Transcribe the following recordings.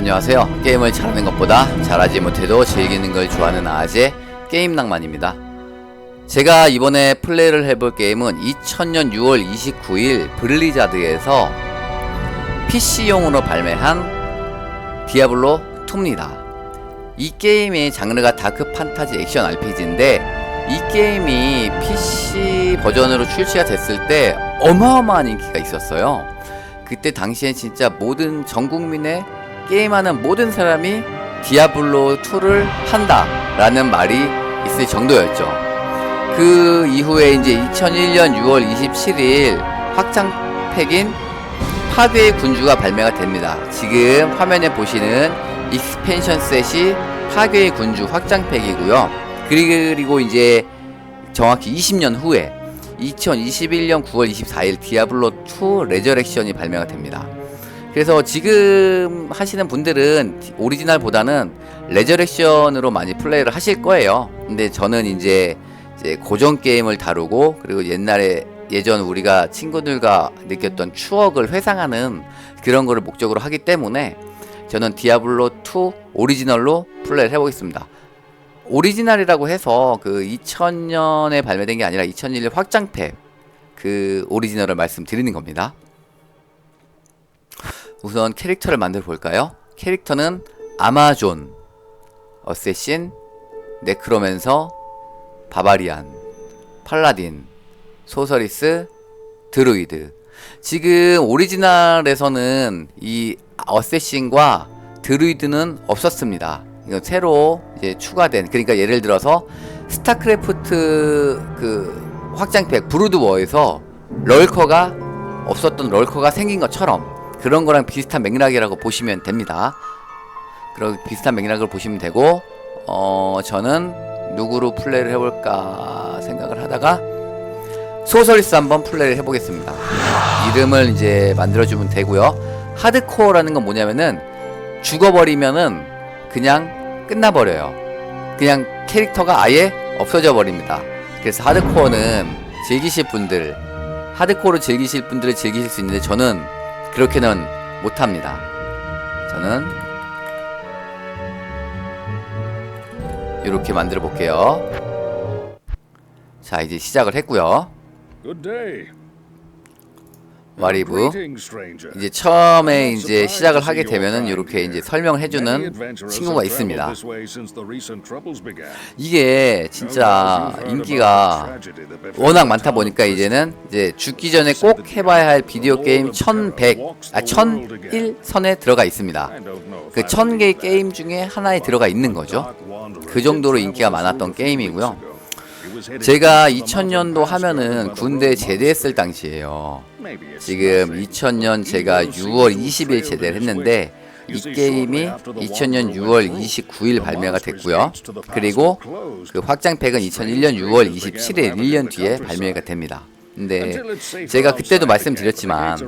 안녕하세요. 게임을 잘하는 것보다 잘하지 못해도 즐기는 걸 좋아하는 아재 게임 낭만입니다. 제가 이번에 플레이를 해볼 게임은 2000년 6월 29일 블리자드에서 PC용으로 발매한 디아블로 2입니다. 이 게임의 장르가 다크 판타지 액션 RPG인데 이 게임이 PC 버전으로 출시가 됐을 때 어마어마한 인기가 있었어요. 그때 당시엔 진짜 모든 전 국민의 게임하는 모든 사람이 디아블로 2를 한다라는 말이 있을 정도였죠. 그 이후에 이제 2001년 6월 27일 확장팩인 파괴의 군주가 발매가 됩니다. 지금 화면에 보시는 익스펜션 셋이 파괴의 군주 확장팩이고요. 그리고 이제 정확히 20년 후에 2021년 9월 24일 디아블로 2 레저렉션이 발매가 됩니다. 그래서 지금 하시는 분들은 오리지널보다는 레저렉션으로 많이 플레이를 하실 거예요. 근데 저는 이제, 이제 고전 게임을 다루고 그리고 옛날에 예전 우리가 친구들과 느꼈던 추억을 회상하는 그런 거를 목적으로 하기 때문에 저는 디아블로 2 오리지널로 플레이를 해보겠습니다. 오리지널이라고 해서 그 2000년에 발매된 게 아니라 2001년 확장팩 그 오리지널을 말씀드리는 겁니다. 우선 캐릭터를 만들어 볼까요? 캐릭터는 아마존, 어세신, 네크로맨서, 바바리안, 팔라딘, 소서리스, 드루이드. 지금 오리지널에서는 이 어세신과 드루이드는 없었습니다. 이거 새로 이제 추가된 그러니까 예를 들어서 스타크래프트 그 확장팩 브루드워에서 럴커가 없었던 럴커가 생긴 것처럼 그런 거랑 비슷한 맥락이라고 보시면 됩니다. 그런 비슷한 맥락을 보시면 되고 어 저는 누구로 플레이를 해볼까 생각을 하다가 소설리스 한번 플레이를 해보겠습니다. 이름을 이제 만들어주면 되고요. 하드코어라는 건 뭐냐면은 죽어버리면은 그냥 끝나버려요. 그냥 캐릭터가 아예 없어져 버립니다. 그래서 하드코어는 즐기실 분들, 하드코어를 즐기실 분들은 즐기실 수 있는데 저는 그렇게는 못합니다. 저는 이렇게 만들어 볼게요. 자, 이제 시작을 했고요. Good day. 와리브. Stranger. 이제 처음에 이제 시작을 하게 되면은 이렇게 이제 설명을 해주는 친구가 있습니다. 이게 진짜 인기가 워낙 많다 보니까 이제는 이제 죽기 전에 꼭 해봐야 할 비디오 게임 1100, 아 1001 선에 들어가 있습니다. 그 1000개의 게임 중에 하나에 들어가 있는 거죠. 그 정도로 인기가 많았던 게임이고요. 제가 2000년도 하면은 군대 제대했을 당시예요. 지금 2000년 제가 6월 20일 제대를 했는데 이 게임이 2000년 6월 29일 발매가 됐고요. 그리고 그 확장팩은 2001년 6월 27일 1년 뒤에 발매가 됩니다. 근데 제가 그때도 말씀드렸지만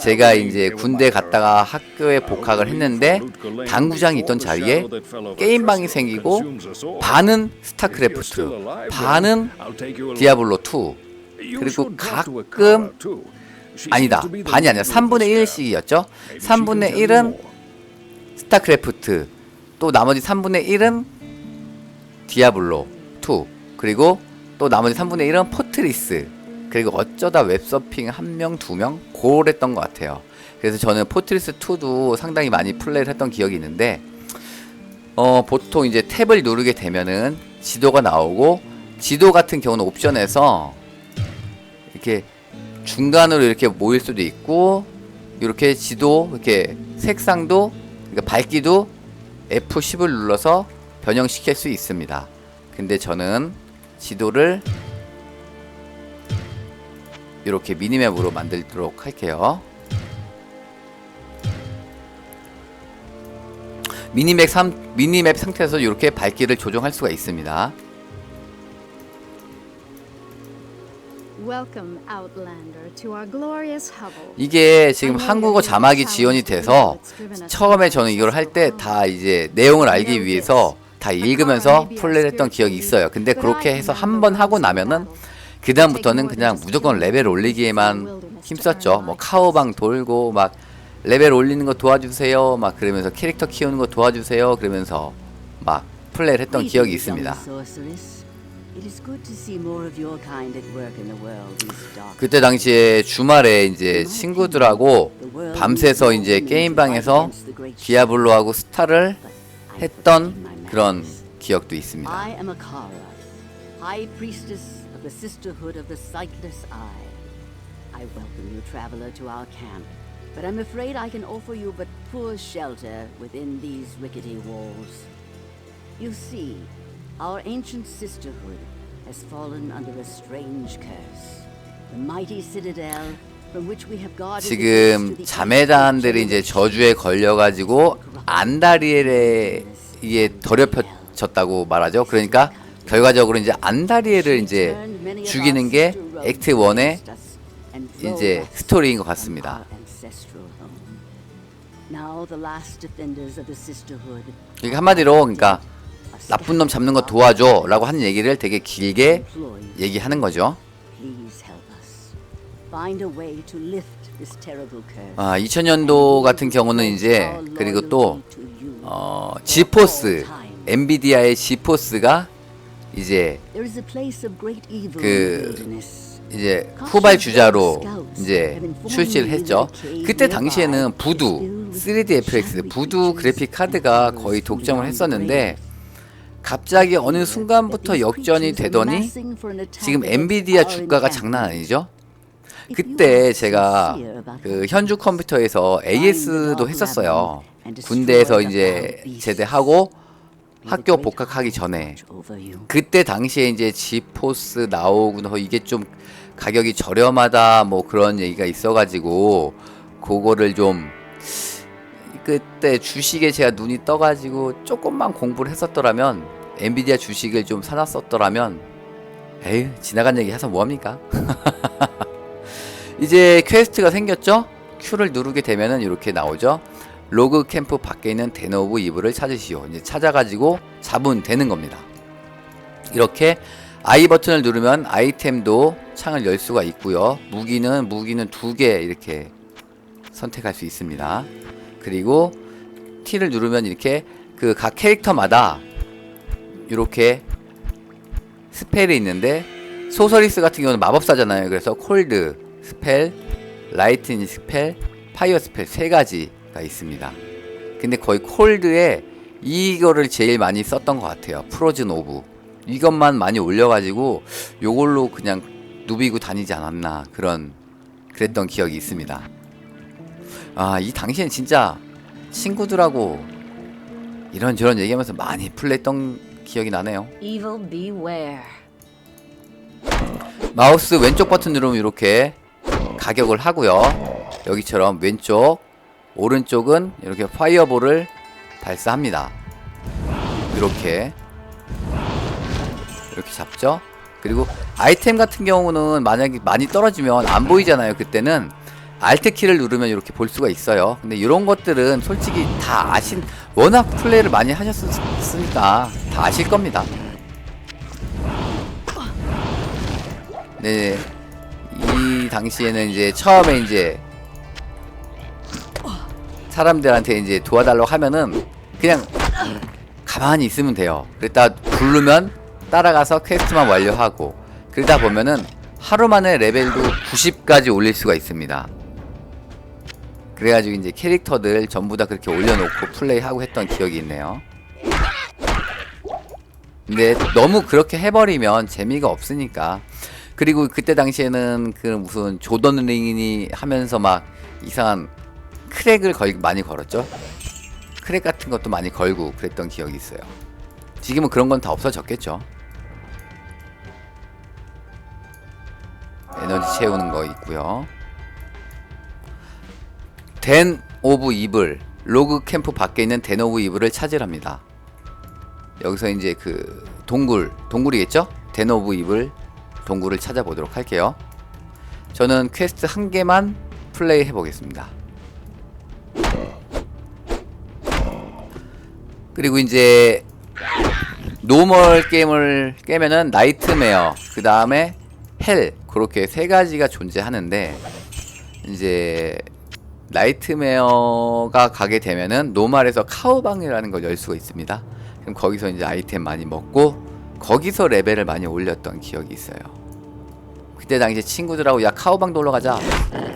제가 이제 군대 갔다가 학교에 복학을 했는데 당구장이 있던 자리에 게임방이 생기고 반은 스타크래프트, 반은 디아블로 2 그리고 가끔 아니다. 반이 아니라 3분의 1씩이었죠? 3분의 1은 스타크래프트 또 나머지 3분의 1은 디아블로 2 그리고 또 나머지 3분의 1은 포트리스 그리고 어쩌다 웹서핑 한 명, 두 명 고랬던 것 같아요. 그래서 저는 포트리스 2도 상당히 많이 플레이를 했던 기억이 있는데 어 보통 이제 탭을 누르게 되면은 지도가 나오고 지도 같은 경우는 옵션에서 이렇게 중간으로 이렇게 모일 수도 있고 이렇게 지도 이렇게 색상도 그러니까 밝기도 F10을 눌러서 변형시킬 수 있습니다. 근데 저는 지도를 이렇게 미니맵으로 만들도록 할게요. 미니맵 3 미니맵 상태에서 이렇게 밝기를 조정할 수가 있습니다. 이게 지금 한국어 자막이 지원이 돼서 처음에 저는 이걸 할 때 다 이제 내용을 알기 위해서 다 읽으면서 플레이를 했던 기억이 있어요. 근데 그렇게 해서 한 번 하고 나면은 그 다음부터는 그냥 무조건 레벨 올리기에만 힘썼죠. 뭐 카오방 돌고 막 레벨 올리는 거 도와주세요. 막 그러면서 캐릭터 키우는 거 도와주세요. 그러면서 막 플레이를 했던 기억이 있습니다. 그때 당시에 주말에 이제 친구들하고 밤새서 이제 게임방에서 디아블로하고 스타를 했던 그런 기억도 있습니다. Of the Sisterhood of the Sightless Eye. I welcome you, traveler, to our camp, but I'm afraid I can offer you but poor shelter within these rickety walls. You see, our ancient sisterhood has fallen under a strange curse. The mighty citadel from which we have guarded the gates to 지금 자매단들이 이제 저주에 걸려가지고 안다리엘에 이게 더럽혀졌다고 말하죠. 그러니까 결과적으로 이제 안다리엘을 이제 죽이는 게 액트 1의 이제 스토리인 것 같습니다. 이게 한마디로 그러니까 나쁜 놈 잡는 거 도와줘라고 하는 얘기를 되게 길게 얘기하는 거죠. 아, 2000년도 같은 경우는 이제 그리고 또 어, 지포스 엔비디아의 지포스가 이제 그 이제 후발 주자로 이제 출시를 했죠. 그때 당시에는 부두 3D FX 부두 그래픽 카드가 거의 독점을 했었는데 갑자기 어느 순간부터 역전이 되더니 지금 엔비디아 주가가 장난 아니죠. 그때 제가 그 현주 컴퓨터에서 AS도 했었어요. 군대에서 이제 제대하고 학교 복학하기 전에 그때 당시에 이제 지포스 나오고 이게 좀 가격이 저렴하다 뭐 그런 얘기가 있어가지고 그거를 좀 그때 주식에 제가 눈이 떠가지고 조금만 공부를 했었더라면 엔비디아 주식을 좀 사놨었더라면 에휴 지나간 얘기 해서 뭐합니까? 이제 퀘스트가 생겼죠? Q를 누르게 되면은 이렇게 나오죠? 로그 캠프 밖에 있는 데노브 이브를 찾으시오. 이제 찾아가지고 잡으면 되는 겁니다. 이렇게 I 버튼을 누르면 아이템도 창을 열 수가 있고요. 무기는 무기는 두 개 이렇게 선택할 수 있습니다. 그리고 T를 누르면 이렇게 그 각 캐릭터마다 이렇게 스펠이 있는데 소서리스 같은 경우는 마법사잖아요. 그래서 콜드 스펠, 라이트닝 스펠, 파이어 스펠 세 가지 가 있습니다. 근데 거의 콜드에 이거를 제일 많이 썼던 것 같아요. 프로즌 오브. 이것만 많이 올려가지고 요걸로 그냥 누비고 다니지 않았나 그런 그랬던 기억이 있습니다. 아, 이 당시엔 진짜 친구들하고 이런저런 얘기하면서 많이 플레이했던 기억이 나네요. 마우스 왼쪽 버튼 누르면 이렇게 가격을 하고요. 여기처럼 왼쪽, 오른쪽은 이렇게 파이어볼을 발사합니다. 이렇게 이렇게 잡죠. 그리고 아이템 같은 경우는 만약에 많이 떨어지면 안 보이잖아요. 그때는 알트 키를 누르면 이렇게 볼 수가 있어요. 근데 이런 것들은 솔직히 다 아신 워낙 플레이를 많이 하셨으니까 다 아실 겁니다. 네. 이 당시에는 이제 처음에 이제 사람들한테 이제 도와달라고 하면은 그냥 가만히 있으면 돼요. 그랬다 부르면 따라가서 퀘스트만 완료하고 그러다 보면은 하루 만에 레벨도 90까지 올릴 수가 있습니다. 그래가지고 이제 캐릭터들 전부 다 그렇게 올려놓고 플레이하고 했던 기억이 있네요. 근데 너무 그렇게 해버리면 재미가 없으니까 그리고 그때 당시에는 그 무슨 조던 링이 하면서 막 이상한 크랙을 걸 많이 걸었죠. 크랙 같은 것도 많이 걸고 그랬던 기억이 있어요. 지금은 그런 건 다 없어졌겠죠. 에너지 채우는 거 있고요. 댄 오브 이블 로그 캠프 밖에 있는 댄 오브 이블을 찾으랍니다. 여기서 이제 그 동굴 동굴이겠죠? 댄 오브 이블 동굴을 찾아보도록 할게요. 저는 퀘스트 한 개만 플레이 해보겠습니다. 그리고 이제 노멀 게임을 깨면은 나이트메어 그 다음에 헬 그렇게 세 가지가 존재하는데 이제 나이트메어가 가게 되면은 노말에서 카우방이라는 걸 열 수가 있습니다. 그럼 거기서 이제 아이템 많이 먹고 거기서 레벨을 많이 올렸던 기억이 있어요. 그때 당시 친구들하고 야 카우방 놀러 가자.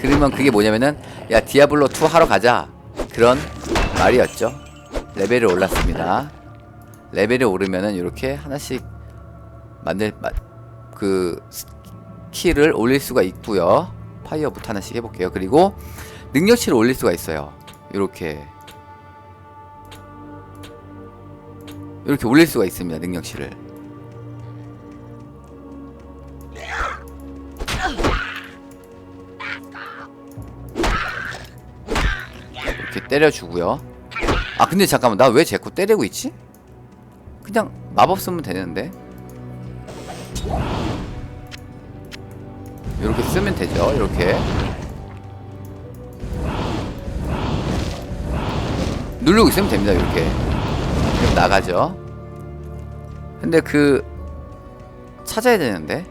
그러면 그게 뭐냐면은 야 디아블로 2 하러 가자. 그런 말이었죠. 레벨이 올랐습니다. 레벨이 오르면은 이렇게 하나씩 만들 마, 그 스킬을 올릴 수가 있고요. 파이어부터 하나씩 해볼게요. 그리고 능력치를 올릴 수가 있어요. 이렇게 이렇게 올릴 수가 있습니다. 능력치를. 때려주고요. 아 근데 잠깐만 나왜 자꾸 때리고 있지? 그냥 마법 쓰면 되는데. 이렇게 쓰면 되죠. 이렇게. 누르고 있으면 됩니다. 이렇게. 그럼 나가죠. 근데 그 찾아야 되는데.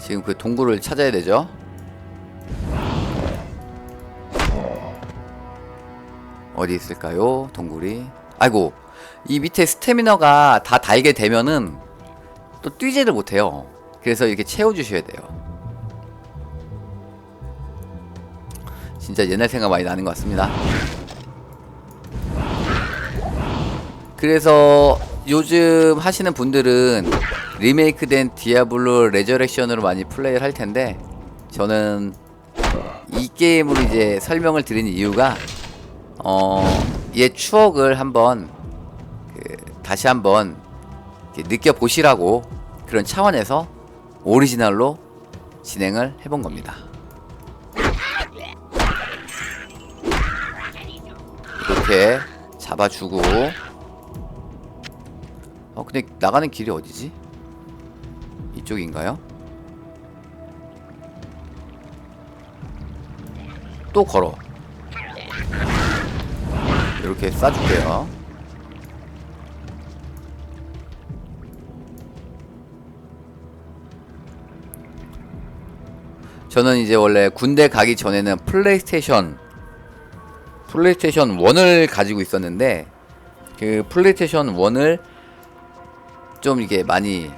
지금 그 동굴을 찾아야 되죠. 어디 있을까요? 동굴이. 아이고. 이 밑에 스태미너가 다 달게 되면은 또 뛰지를 못해요. 그래서 이렇게 채워주셔야 돼요. 진짜 옛날 생각 많이 나는 것 같습니다. 그래서 요즘 하시는 분들은 리메이크된 디아블로 레저렉션으로 많이 플레이를 할 텐데 저는 이 게임으로 이제 설명을 드리는 이유가 어얘 추억을 한번 그 다시 한번 느껴 보시라고 그런 차원에서 오리지널로 진행을 해본 겁니다. 이렇게 잡아주고 어 근데 나가는 길이 어디지? 이쪽인가요? 또 걸어 이렇게 쏴줄게요 저는 이제 원래 군대 가기 전에는 플레이스테이션 플레이스테이션 1을 가지고 있었는데 그 플레이스테이션 1을 좀 이게 많이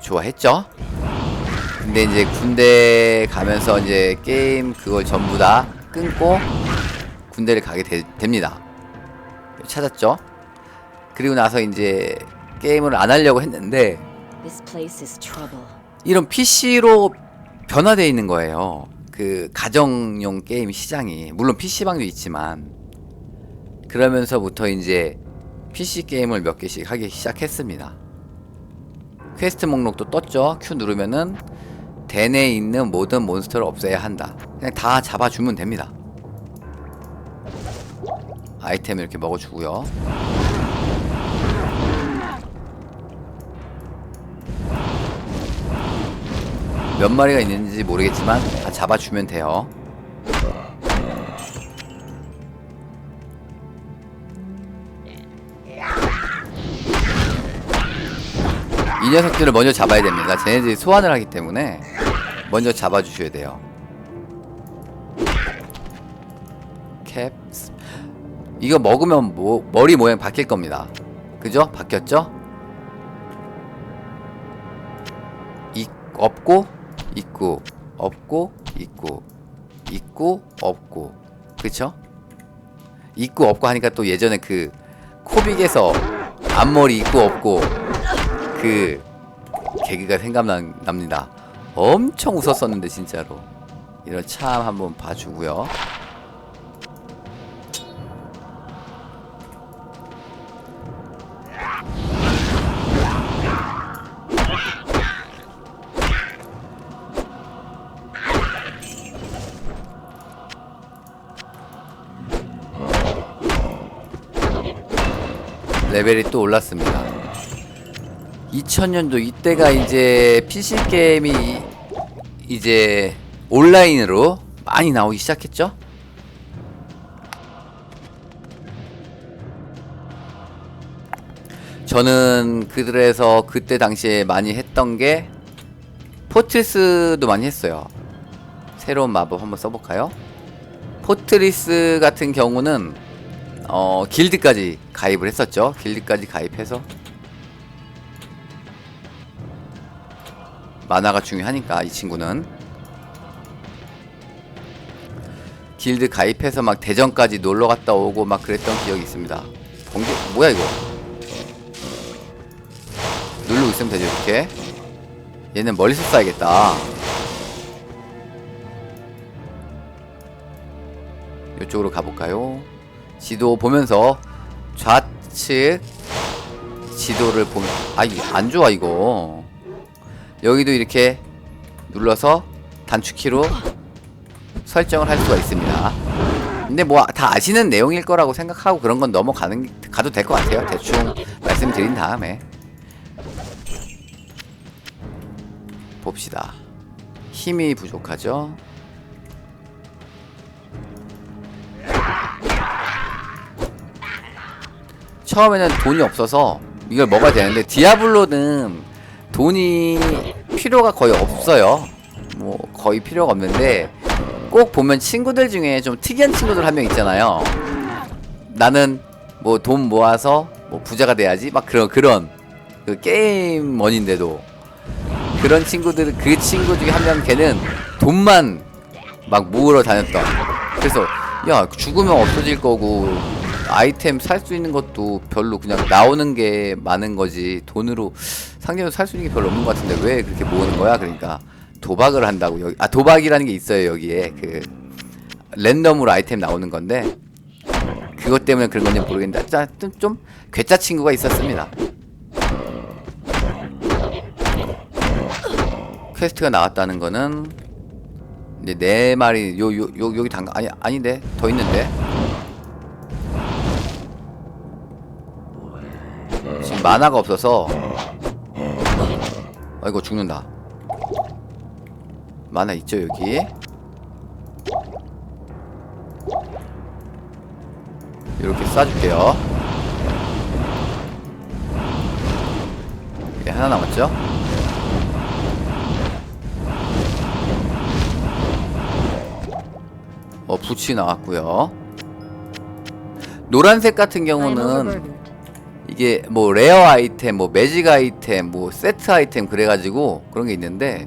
좋아했죠. 근데 이제 군대 가면서 이제 게임 그걸 전부 다 끊고 군대를 가게 되, 됩니다. 찾았죠. 그리고 나서 이제 게임을 안 하려고 했는데. 이런 PC로 변화되어 있는 거예요. 그 가정용 게임 시장이 물론 PC방도 있지만 그러면서부터 이제 PC 게임을 몇 개씩 하기 시작했습니다. 퀘스트 목록도 떴죠. Q 누르면은 대내에 있는 모든 몬스터를 없애야 한다. 그냥 다 잡아주면 됩니다. 아이템 이렇게 먹어주고요. 몇 마리가 있는지 모르겠지만 다 잡아주면 돼요. 이 녀석들을 먼저 잡아야 됩니다. 쟤네들이 소환을 하기 때문에 먼저 잡아주셔야 돼요. 캡스 이거 먹으면 뭐, 머리 모양 바뀔 겁니다. 그죠? 바뀌었죠? 이 없고 있고 없고 있고 있고 없고 그쵸? 있고 없고 하니까 또 예전에 그 코빅에서 앞머리 있고 없고 그 개그가 생각납니다. 엄청 웃었었는데 진짜로 이런 참 한번 봐주고요. 레벨이 또 올랐습니다. 2000년도 이때가 이제 PC 게임이 이제 온라인으로 많이 나오기 시작했죠. 저는 그들에서 그때 당시에 많이 했던 게 포트리스도 많이 했어요. 새로운 마법 한번 써볼까요? 포트리스 같은 경우는 어 길드까지 가입을 했었죠. 길드까지 가입해서 만화가 중요하니까 이 친구는 길드 가입해서 막 대전까지 놀러 갔다 오고 막 그랬던 기억이 있습니다. 번개 뭐야 이거? 누르고 있으면 되죠 이렇게. 얘는 멀리서 쏴야겠다. 이쪽으로 가볼까요? 지도 보면서 좌측 지도를 보면 아 이게 안 좋아 이거. 여기도 이렇게 눌러서 단축키로 설정을 할 수가 있습니다. 근데 뭐 다 아시는 내용일 거라고 생각하고 그런 건 넘어가는 게- 가도 될 것 같아요. 대충 말씀드린 다음에 봅시다. 힘이 부족하죠. 처음에는 돈이 없어서 이걸 먹어야 되는데 디아블로는 돈이 필요가 거의 없어요. 뭐 거의 필요가 없는데 꼭 보면 친구들 중에 좀 특이한 친구들 한 명 있잖아요. 나는 뭐 돈 모아서 뭐 부자가 돼야지 막 그런 그런 그 게임머니인데도 그런 친구들 그 친구 중에 한 명 걔는 돈만 막 모으러 다녔던. 그래서 야 죽으면 없어질 거고 아이템 살 수 있는 것도 별로 그냥 나오는 게 많은 거지 돈으로 상대적으로 살 수 있는 게 별로 없는 것 같은데 왜 그렇게 모으는 거야? 그러니까 도박을 한다고 여기 아 도박이라는 게 있어요 여기에 그 랜덤으로 아이템 나오는 건데 그것 때문에 그런 건지 모르겠는데 자, 좀, 좀 괴짜 친구가 있었습니다. 퀘스트가 나왔다는 거는 이제 네 마리 요 요 요 여기 당가 아니 아닌데 더 있는데 만화가 없어서. 아이고 죽는다. 만화 있죠 여기? 이렇게 쏴줄게요. 이게 하나 남았죠? 어 부치 나왔고요. 노란색 같은 I'm 경우는. 이게 뭐 레어 아이템, 뭐 매직 아이템, 뭐 세트 아이템 그래가지고 그런 게 있는데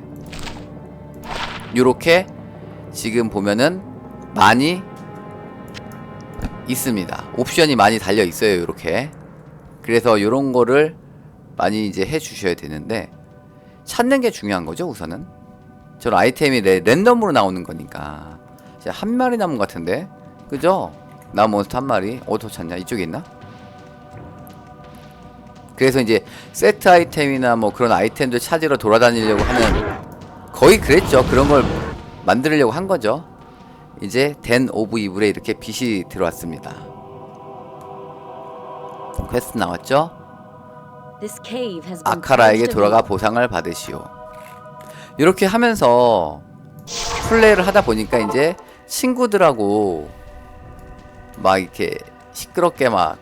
요렇게 지금 보면은 많이 있습니다. 옵션이 많이 달려 있어요. 요렇게. 그래서 요런 거를 많이 이제 해 주셔야 되는데 찾는 게 중요한 거죠, 우선은. 저는 아이템이 레, 랜덤으로 나오는 거니까. 한 마리 남은 것 같은데. 그죠? 나 몬스터 한 마리. 어디서 찾냐? 이쪽에 있나? 그래서 이제 세트 아이템이나 뭐 그런 아이템들 찾으러 돌아다니려고 하는 거의 그랬죠. 그런 걸 만들려고 한 거죠. 이제 댄 오브 이블에 이렇게 빛이 들어왔습니다. 퀘스트 나왔죠? 아카라에게 돌아가. 보상을 받으시오. 이렇게 하면서 플레이를 하다 보니까 이제 친구들하고 막 이렇게 시끄럽게 막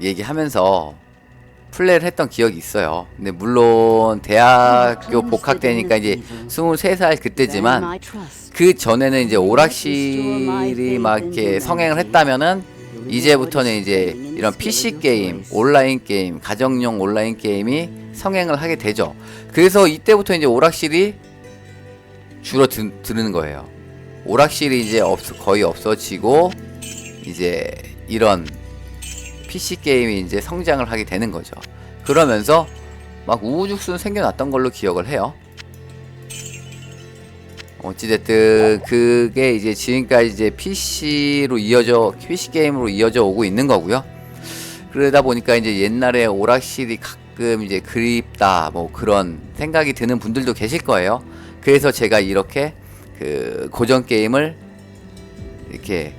얘기하면서 플레이를 했던 기억이 있어요. 근데 물론 대학교 복학 때니까 이제 23살 그때지만 그 전에는 이제 오락실이 막 이렇게 성행을 했다면은 이제부터는 이제 이런 PC 게임, 온라인 게임, 가정용 온라인 게임이 성행을 하게 되죠. 그래서 이때부터 이제 오락실이 줄어 드, 드는 거예요. 오락실이 이제 없, 거의 없어지고 이제 이런 PC 게임이 이제 성장을 하게 되는 거죠. 그러면서 막 우후죽순 생겨났던 걸로 기억을 해요. 어찌됐든 그게 이제 지금까지 이제 PC로 이어져 PC 게임으로 이어져 오고 있는 거고요. 그러다 보니까 이제 옛날에 오락실이 가끔 이제 그립다 뭐 그런 생각이 드는 분들도 계실 거예요. 그래서 제가 이렇게 그 고전 게임을 이렇게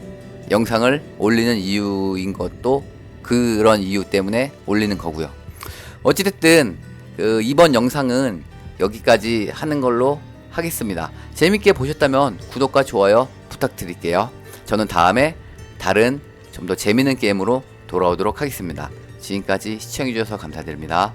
영상을 올리는 이유인 것도 그런 이유 때문에 올리는 거고요. 어찌됐든 그 이번 영상은 여기까지 하는 걸로 하겠습니다. 재밌게 보셨다면 구독과 좋아요 부탁드릴게요. 저는 다음에 다른 좀 더 재밌는 게임으로 돌아오도록 하겠습니다. 지금까지 시청해주셔서 감사드립니다.